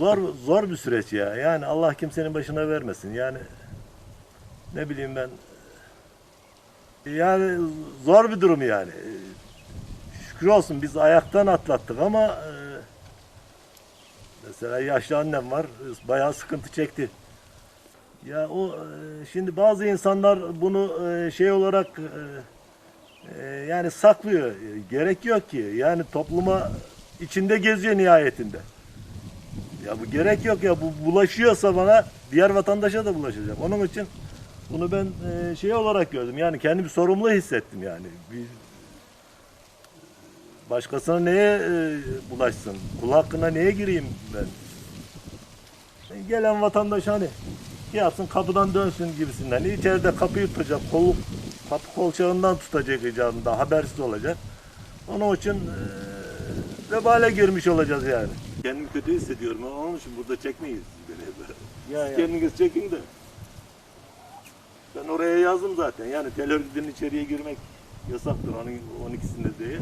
Zor zor bir süreç ya. Yani Allah kimsenin başına vermesin. Yani ne bileyim ben yani zor bir durum yani. Şükür olsun biz ayaktan atlattık ama e, mesela yaşlı annem var bayağı sıkıntı çekti. Ya o e, şimdi bazı insanlar bunu e, şey olarak e, e, yani saklıyor. Gerek yok ki. Yani topluma içinde geziyor nihayetinde. Ya bu gerek yok ya bu bulaşıyorsa bana diğer vatandaşa da bulaşacak. Onun için bunu ben e, şey olarak gördüm. Yani kendimi sorumlu hissettim yani. Bir, başkasına neye e, bulaşsın? Kul hakkına neye gireyim ben? E, Gelen vatandaş hani yapsın kapıdan dönsün gibisinden. İçeride kapıyı tutacak, kol, kapı kolçağından tutacak icabında habersiz olacak. Onun için e, vebale girmiş olacağız yani. Kendimi kötü hissediyorum onun için burada çekmeyiz. Ya, ya. kendiniz çekin de. Ben oraya yazdım zaten. Yani tel örgütünün içeriye girmek yasaktır onun 12'sinde diye.